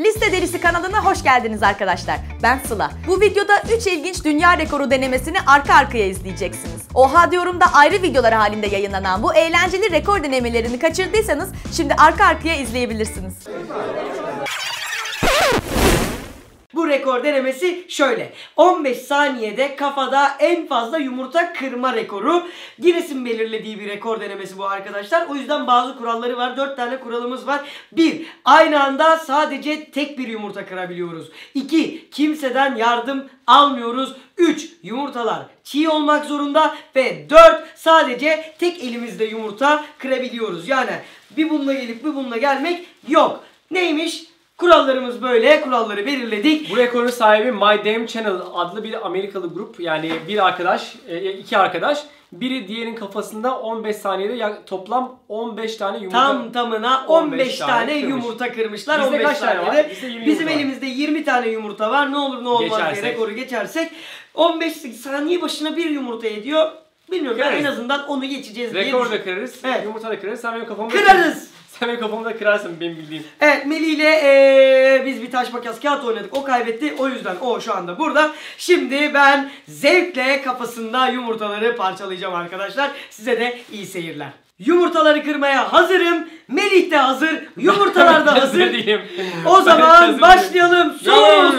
Liste Delisi kanalına hoş geldiniz arkadaşlar. Ben Sıla. Bu videoda 3 ilginç dünya rekoru denemesini arka arkaya izleyeceksiniz. Oha diyorum da ayrı videolar halinde yayınlanan bu eğlenceli rekor denemelerini kaçırdıysanız şimdi arka arkaya izleyebilirsiniz. Bu rekor denemesi şöyle. 15 saniyede kafada en fazla yumurta kırma rekoru. Guinness'in belirlediği bir rekor denemesi bu arkadaşlar. O yüzden bazı kuralları var. 4 tane kuralımız var. 1. Aynı anda sadece tek bir yumurta kırabiliyoruz. 2. Kimseden yardım almıyoruz. 3. Yumurtalar çiğ olmak zorunda. Ve 4. Sadece tek elimizde yumurta kırabiliyoruz. Yani bir bununla gelip bir bununla gelmek yok. Neymiş? Kurallarımız böyle. Kuralları belirledik. Bu rekorun sahibi My Damn Channel adlı bir Amerikalı grup. Yani bir arkadaş, e, iki arkadaş. Biri diğerinin kafasında 15 saniyede toplam 15 tane yumurta. Tam tamına 15, 15 tane, tane kırmış. yumurta kırmışlar. Bizde 15 kaç tane var? Bizde 20 Bizim var. elimizde 20 tane yumurta var. Ne olur ne olmaz diye Geçersek. rekoru geçersek 15 saniye başına bir yumurta ediyor. Bilmiyorum ben Kırarız. en azından onu geçeceğiz diye Rekor da kırarız, Evet. yumurta da kırarız. Sen benim kafamı da Kırarız. Sen benim kafamı da kırarsın benim bildiğim. Evet Melih ile eee, biz bir taş makas kağıt oynadık. O kaybetti. O yüzden o şu anda burada. Şimdi ben zevkle kafasında yumurtaları parçalayacağım arkadaşlar. Size de iyi seyirler. Yumurtaları kırmaya hazırım. Melih de hazır. Yumurtalar da hazır. O zaman başlayalım. Sus.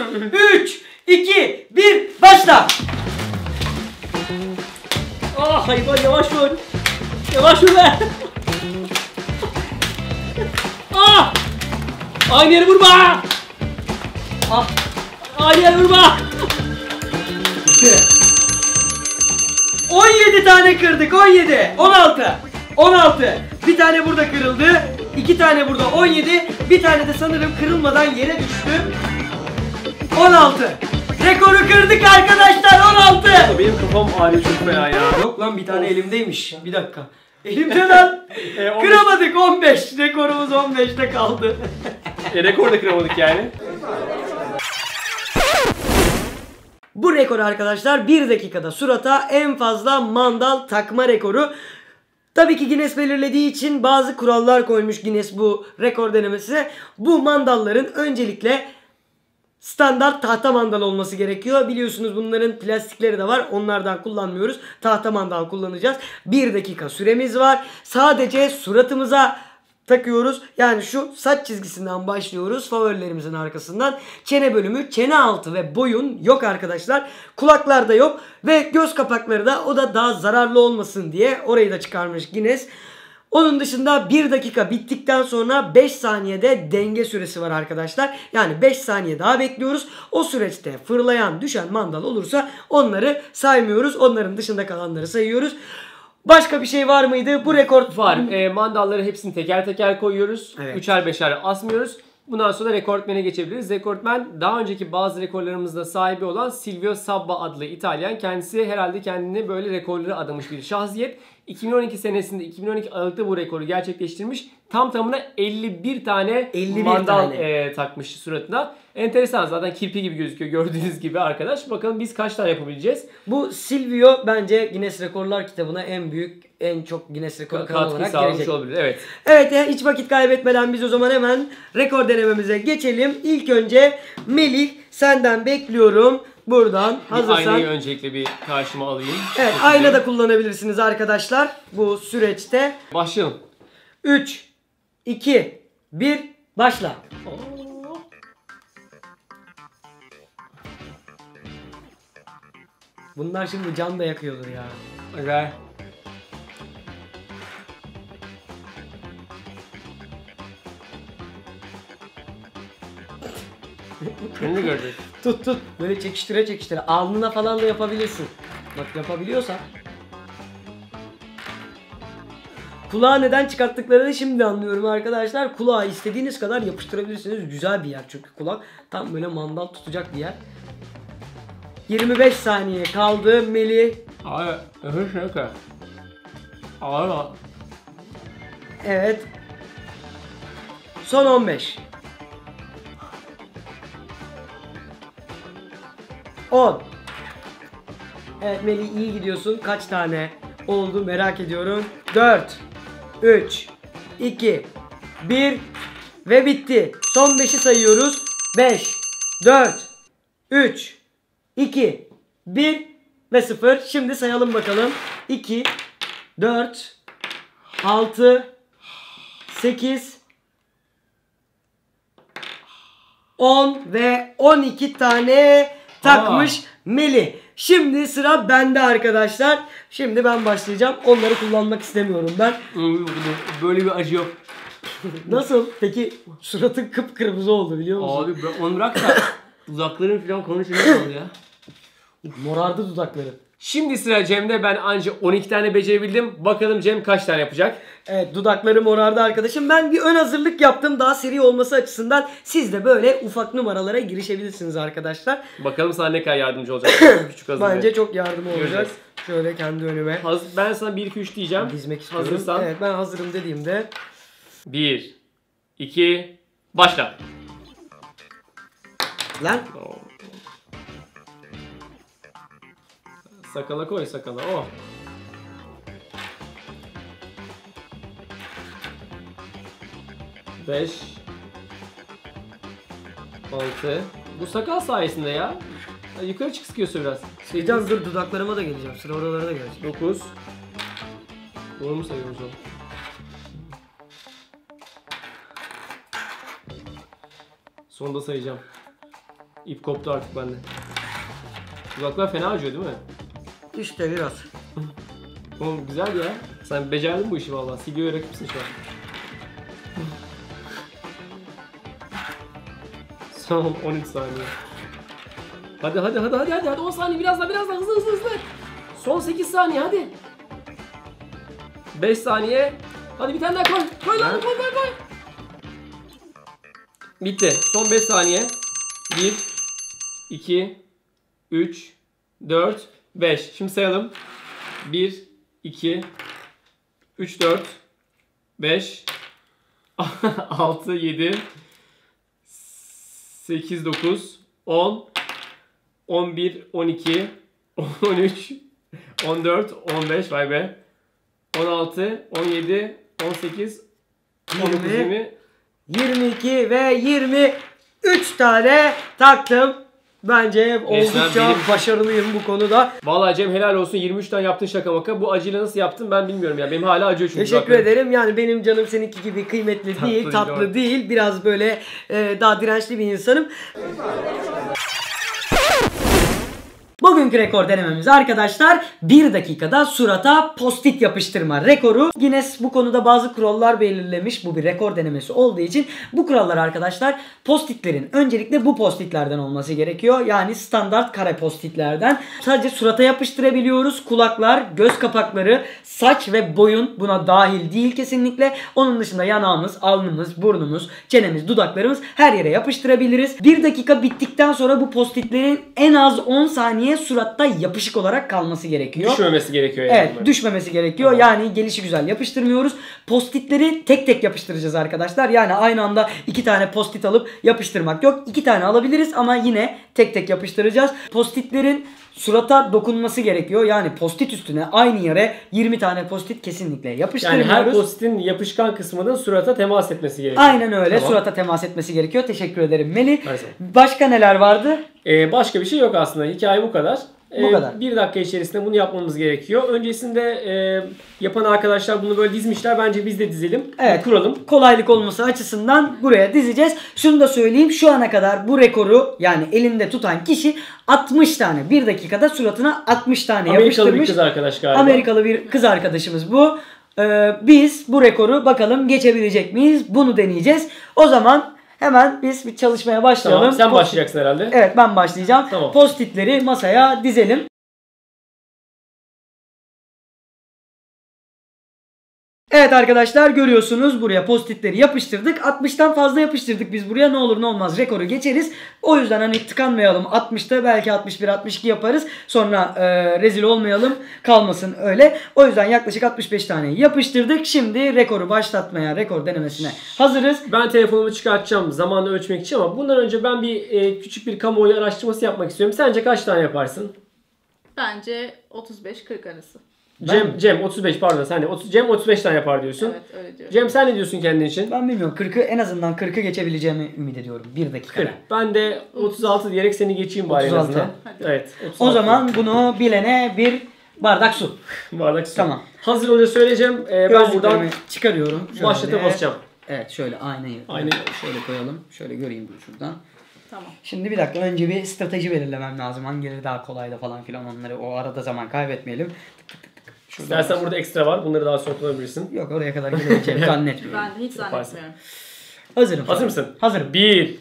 3, 2, 1 başla. Ah hayvan yavaş ol. Yavaş ol be. Aynı yere vurma! Ah! Aynı yere vurma! 17 tane kırdık. 17. 16. 16. Bir tane burada kırıldı. iki tane burada 17. Bir tane de sanırım kırılmadan yere düştü. 16. Rekoru kırdık arkadaşlar 16. Benim kafam ağrıyor çok fena ya. Yok lan bir tane elimdeymiş. Bir dakika. Elimde lan. E, 15 Kıramadık 15. Rekorumuz 15'te kaldı. E, rekor da kıramadık yani. Bu rekor arkadaşlar 1 dakikada surata en fazla mandal takma rekoru. Tabii ki Guinness belirlediği için bazı kurallar koymuş Guinness bu rekor denemesine. Bu mandalların öncelikle standart tahta mandal olması gerekiyor. Biliyorsunuz bunların plastikleri de var. Onlardan kullanmıyoruz. Tahta mandal kullanacağız. 1 dakika süremiz var. Sadece suratımıza takıyoruz. Yani şu saç çizgisinden başlıyoruz. Favorilerimizin arkasından. Çene bölümü, çene altı ve boyun yok arkadaşlar. Kulaklar da yok. Ve göz kapakları da o da daha zararlı olmasın diye orayı da çıkarmış Guinness. Onun dışında 1 dakika bittikten sonra 5 saniyede denge süresi var arkadaşlar. Yani 5 saniye daha bekliyoruz. O süreçte fırlayan düşen mandal olursa onları saymıyoruz. Onların dışında kalanları sayıyoruz. Başka bir şey var mıydı? Bu rekor Var. E, mandalları hepsini teker teker koyuyoruz. Evet. Üçer beşer asmıyoruz. Bundan sonra rekortmene geçebiliriz. Rekortmen daha önceki bazı rekorlarımızda sahibi olan Silvio Sabba adlı İtalyan. Kendisi herhalde kendini böyle rekorlara adamış bir şahsiyet. 2012 senesinde 2012 Aralık'ta bu rekoru gerçekleştirmiş. Tam tamına 51 tane 51 mandal tane. e, takmış suratına. Enteresan zaten kirpi gibi gözüküyor gördüğünüz gibi arkadaş. Bakalım biz kaç tane yapabileceğiz? Bu Silvio bence Guinness Rekorlar kitabına en büyük, en çok Guinness Rekoru kanalı olarak gelecek. olabilir. Evet. Evet ya hiç vakit kaybetmeden biz o zaman hemen rekor denememize geçelim. İlk önce Melih senden bekliyorum. Buradan Bir hazırsan. aynayı öncelikle bir karşıma alayım. Evet ayna da kullanabilirsiniz arkadaşlar bu süreçte. Başlayalım. 3, 2, 1 başla. Bunlar şimdi can da yakıyordur ya. Ver. De gördük. Tut tut. Böyle çekiştire çekiştire. Alnına falan da yapabilirsin. Bak yapabiliyorsan. Kulağı neden çıkarttıklarını şimdi anlıyorum arkadaşlar. Kulağı istediğiniz kadar yapıştırabilirsiniz. Güzel bir yer çünkü kulak. Tam böyle mandal tutacak bir yer. 25 saniye kaldı. Melih. Abi öbür şey yok ya. Abi Evet. Son 15. 10. Evet Melih iyi gidiyorsun. Kaç tane oldu merak ediyorum. 4 3 2 1 Ve bitti. Son 5'i sayıyoruz. 5, 4, 3, 2, 1 ve 0. Şimdi sayalım bakalım. 2, 4, 6, 8, 10 ve 12 tane takmış Meli. Şimdi sıra bende arkadaşlar. Şimdi ben başlayacağım. Onları kullanmak istemiyorum ben. Böyle bir acı yok. Nasıl? Peki suratın kıpkırmızı oldu biliyor musun? Abi onu bırak da dudakların falan konuşuyor ya. Morardı dudakları. Şimdi sıra Cem'de ben anca 12 tane becerebildim. Bakalım Cem kaç tane yapacak? Evet dudakları morardı arkadaşım. Ben bir ön hazırlık yaptım daha seri olması açısından. Siz de böyle ufak numaralara girişebilirsiniz arkadaşlar. Bakalım sana ne kadar yardımcı olacak. Küçük hazır. Bence çok yardım olacak. Göreceğiz. Şöyle kendi önüme Haz- ben sana 1 2 3 diyeceğim. dizmek istiyorum. Hazırsan. Evet ben hazırım dediğimde 1 2 başla. lan Sakala koy sakala. Oh. Beş. Altı. Bu sakal sayesinde ya. Ya Yukarı çık sıkıyorsun biraz. Seycan dur dudaklarıma da geleceğim. Sıra oralara da gelecek. 9 Doğru mu sayıyoruz o? Sonunda sayacağım. İp koptu artık bende. Kulaklar fena acıyor değil mi? İşte biraz. Oğlum güzel ya. Sen becerdin bu işi vallahi. Silio'ya rakipsin şu an. Son 13 saniye. Hadi hadi hadi hadi hadi hadi 10 saniye biraz daha biraz daha hızlı hızlı hızlı. Son 8 saniye hadi. 5 saniye. Hadi bir tane daha koy. Koy lan koy koy koy. Bitti. Son 5 saniye. 1 2 3 4 5. Şimdi sayalım. 1 2 3 4 5 6 7 8 9 10 11 12 13 14 15 vay be 16 17 18 19 20. 20 22 ve 23 tane taktım. Bence oldukça benim- başarılıyım bu konuda. Vallahi Cem helal olsun 23 tane yaptın şaka maka. Bu acıyla nasıl yaptın ben bilmiyorum ya. Benim hala acıyor çünkü. Teşekkür dudaklarım. ederim. Yani benim canım seninki gibi kıymetli Tatlı değil, tatlı doğru. değil. Biraz böyle e, daha dirençli bir insanım. Bugünkü rekor denememiz arkadaşlar 1 dakikada surata postit yapıştırma rekoru. Guinness bu konuda bazı kurallar belirlemiş. Bu bir rekor denemesi olduğu için bu kurallar arkadaşlar postitlerin öncelikle bu postitlerden olması gerekiyor. Yani standart kare postitlerden. Sadece surata yapıştırabiliyoruz. Kulaklar, göz kapakları, saç ve boyun buna dahil değil kesinlikle. Onun dışında yanağımız, alnımız, burnumuz, çenemiz, dudaklarımız her yere yapıştırabiliriz. 1 dakika bittikten sonra bu postitlerin en az 10 saniye suratta yapışık olarak kalması gerekiyor. Düşmemesi gerekiyor yani. Evet bunların. düşmemesi gerekiyor. Yani gelişi güzel yapıştırmıyoruz. Postitleri tek tek yapıştıracağız arkadaşlar. Yani aynı anda iki tane postit alıp yapıştırmak yok. İki tane alabiliriz ama yine tek tek yapıştıracağız. Postitlerin surata dokunması gerekiyor. Yani postit üstüne aynı yere 20 tane postit kesinlikle Yani yapıştırıyoruz. her postin yapışkan kısmının surata temas etmesi gerekiyor. Aynen öyle. Tamam. Surata temas etmesi gerekiyor. Teşekkür ederim zaman. Başka neler vardı? Ee, başka bir şey yok aslında. Hikaye bu kadar. Bu Ee, kadar. Bir dakika içerisinde bunu yapmamız gerekiyor. Öncesinde e, yapan arkadaşlar bunu böyle dizmişler. Bence biz de dizelim. Evet. Kuralım. Kolaylık olması açısından buraya dizeceğiz. Şunu da söyleyeyim. Şu ana kadar bu rekoru yani elinde tutan kişi 60 tane. Bir dakikada suratına 60 tane Amerikalı yapıştırmış. bir kız arkadaş galiba. Amerikalı bir kız arkadaşımız bu. Ee, biz bu rekoru bakalım geçebilecek miyiz? Bunu deneyeceğiz. O zaman hemen biz bir çalışmaya başlayalım. Tamam sen başlayacaksın herhalde. Evet ben başlayacağım. Tamam. Postitleri masaya dizelim. Evet arkadaşlar görüyorsunuz buraya postitleri yapıştırdık. 60'tan fazla yapıştırdık biz buraya. Ne olur ne olmaz rekoru geçeriz. O yüzden hani tıkanmayalım. 60'ta belki 61 62 yaparız. Sonra e, rezil olmayalım. Kalmasın öyle. O yüzden yaklaşık 65 tane yapıştırdık. Şimdi rekoru başlatmaya, rekor denemesine hazırız. Ben telefonumu çıkartacağım zamanı ölçmek için ama bundan önce ben bir e, küçük bir kamuoyu araştırması yapmak istiyorum. Sence kaç tane yaparsın? Bence 35-40 arası. Cem, Cem 35 pardon sen de. 30, Cem 35 tane yapar diyorsun. Evet öyle diyorum. Cem sen ne diyorsun kendin için? Ben bilmiyorum 40'ı en azından 40'ı geçebileceğimi ümit ediyorum. 1 dakikada. 40. Ben de 36 diyerek seni geçeyim bari en 36. azından. Hadi. Evet. O 36. zaman bunu bilene bir bardak su. bardak su. Tamam. Hazır olunca söyleyeceğim. Ee, ben buradan çıkarıyorum. Şöyle. başlata basacağım. Evet şöyle aynayı. Aynı. Şöyle koyalım. Şöyle göreyim bunu şuradan. Tamam. Şimdi bir dakika önce bir strateji belirlemem lazım. Hangileri daha kolay da falan filan onları o arada zaman kaybetmeyelim. Tık tık tık. Şuradan İstersen burada ekstra var. Bunları daha sonra kullanabilirsin. Yok oraya kadar gidebileceğimi zannetmiyorum. Ben hiç zannetmiyorum. Hazırım. Hazır mısın? Hazırım. 1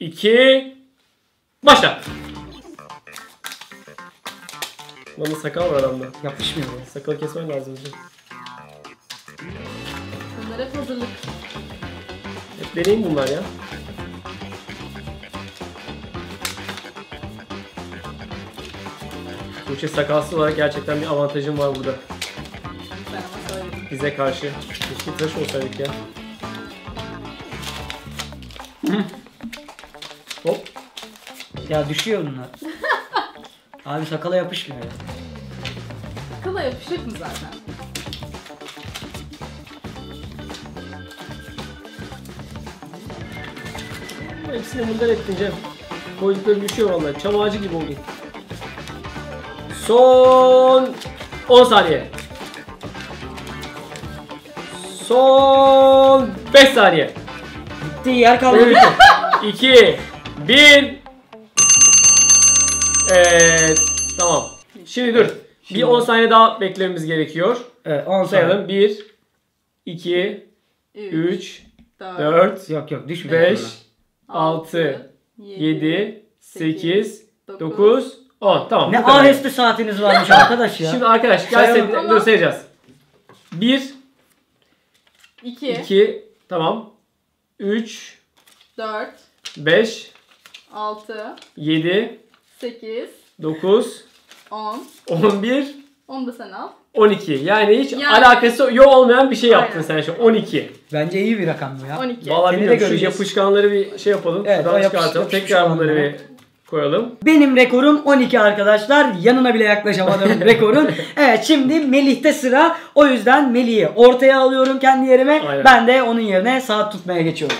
2 Başla. Lan sakal var adamda. Yapışmıyor. ya. Sakalı kesmen lazım. Bunlar hep hazırlık. Hep deneyim bunlar ya. Tuğçe sakalsız olarak gerçekten bir avantajım var burada. Ben ama söyledim. Bize karşı. Keşke tıraş olsaydık ya. Hop. Ya düşüyor bunlar. Abi sakala yapışmıyor ya. Kıla yapışık mı zaten? Hepsini bundan ettin Cem. Koyduklarım düşüyor vallahi. Çam ağacı gibi oldu. Son 10 saniye. Son 5 saniye. Bitti yer kalmadı. 3, 2, 1. Evet. Tamam. Şimdi dur. Bir 10 saniye daha beklememiz gerekiyor. Evet 10 sayalım. Sayalım. 1, 2, 3, 3, 4, 4, Yok yok düşmüyor. 5, 6, 7, 8, 9, 10. Tamam. Ne aheste saatiniz varmış arkadaş ya. Şimdi arkadaş gel sen dur sayacağız. 1, 2, 2, tamam. 3, 4, 5, 6, 7, 8, 9, 10. 11, Onu da sen al. 12. Yani hiç Yani- alakası yok olmayan bir şey yaptın Aynen. sen şu 12. Bence iyi bir rakam bu ya. 12. Vallahi Seni de bilmiyorum şu göreceğiz. yapışkanları bir şey yapalım. Evet, o Şuradan yapış- çıkartalım. Tekrar bunları bir koyalım. Benim rekorum 12 arkadaşlar. Yanına bile yaklaşamadım rekorun. Evet şimdi Melih'te sıra. O yüzden Melih'i ortaya alıyorum kendi yerime. Aynen. Ben de onun yerine saat tutmaya geçiyorum.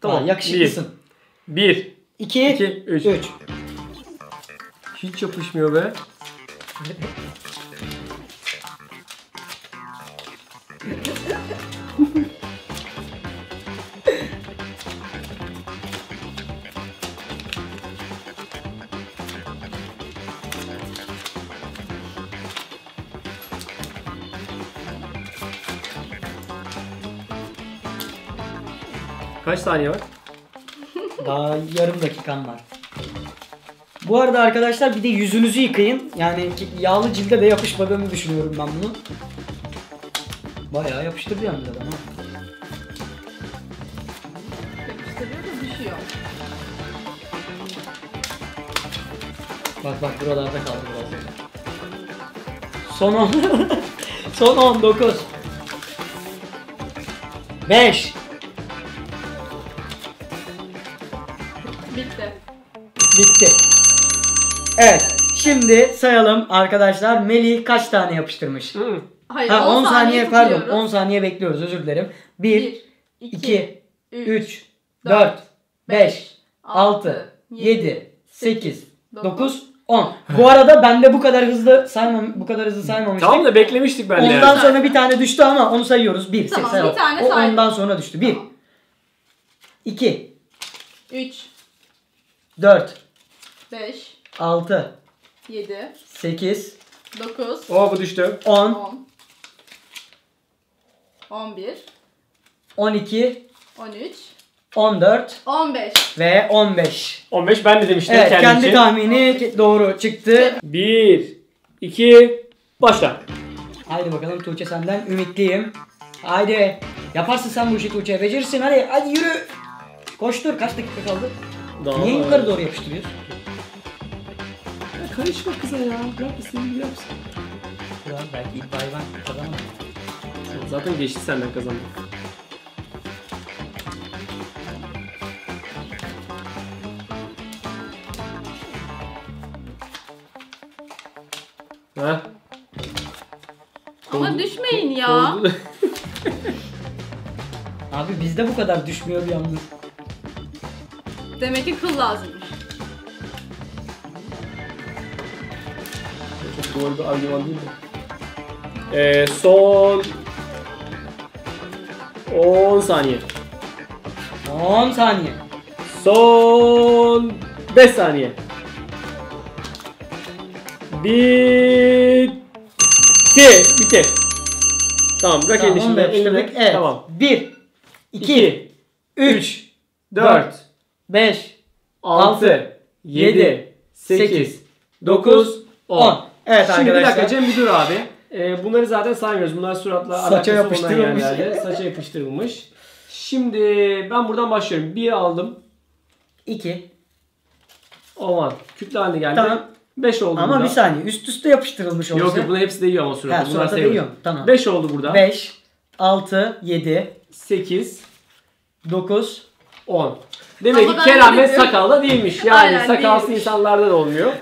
Tamam, Tamam yakışıklısın. 1, 2, İki, üç. 3. Hiç yapışmıyor be. Kaç saniye var? Daha yarım dakikam var. Bu arada arkadaşlar bir de yüzünüzü yıkayın. Yani ki- yağlı cilde de yapışmadığını düşünüyorum ben bunu. Bayağı yapıştırdı yalnız adam ha. Yapıştırıyor da düşüyor. Bak bak buralarda kaldı biraz. Son 10. Son 10 9. 5 Bitti. Evet. Şimdi sayalım arkadaşlar. Melih kaç tane yapıştırmış? Hı. Hayır, Ha 10 saniye pardon. tutuyoruz. 10 saniye bekliyoruz. Özür dilerim. 1 1, 2 3, 3 4 5 6 altı, 7 8 dokuz, 9 10. Bu arada ben de bu kadar hızlı saymam bu kadar hızlı saymamıştım. Tamam da beklemiştik ben de. Ondan yani. sonra bir tane düştü ama onu sayıyoruz. 1 Tamam, sayalım. bir tane O saydım. ondan sonra düştü. 1 2 3, 4 5, 6 7, 8 9, Oo bu düştü. 10 10, 11, 12 13, 14 15. ve 15. 15 ben de demiştim Evet kendim kendi için. tahmini doğru çıktı. 1, 2, başla. Haydi bakalım Tuğçe senden ümitliyim. Haydi. Yaparsın sen bu işi Tuğçe. Becerirsin hadi. Hadi yürü. Koştur. Kaç dakika kaldı? Daha Niye yukarı doğru yapıştırıyorsun? Karışma kıza ya. Bırak istediğini gibi yapsın. Ya belki iddiayı ben kazanamam. Zaten geçti senden kazandı. Ha? Ama düşmeyin ya. Oldu. Abi bizde bu kadar düşmüyor yalnız. Demek ki kıl lazımmış. Doğru bir argüman değil mi? Ee, son 10 saniye. 10 saniye. Son 5 saniye. Bitti. Bitti. Tamam bırak Tamam, elini şimdi. Elini- Evet. Tamam. 1, 2, 2, 3, 4, 5, 6, 7, 8, 9, 10. 10. Evet Şimdi bir arkadaşlar. dakika Cem bir dur abi. Ee, bunları zaten saymıyoruz. Bunlar suratla Saça yapıştırılmış. Saça yapıştırılmış. Şimdi ben buradan başlıyorum. Bir aldım. 2. Aman kütle haline geldi. Tamam. 5 oldu Ama burada. bir saniye üst üste yapıştırılmış olsa. Yok yok bunların hepsi değiyor ama surata. Ha, Bunlar surata değiyor. Tamam. 5 oldu burada. 5, 6, 7, 8, 9. 10. Demek Ama ki Kerem ve sakallı değilmiş. Yani Aynen, sakalsız değilmiş. insanlarda da olmuyor.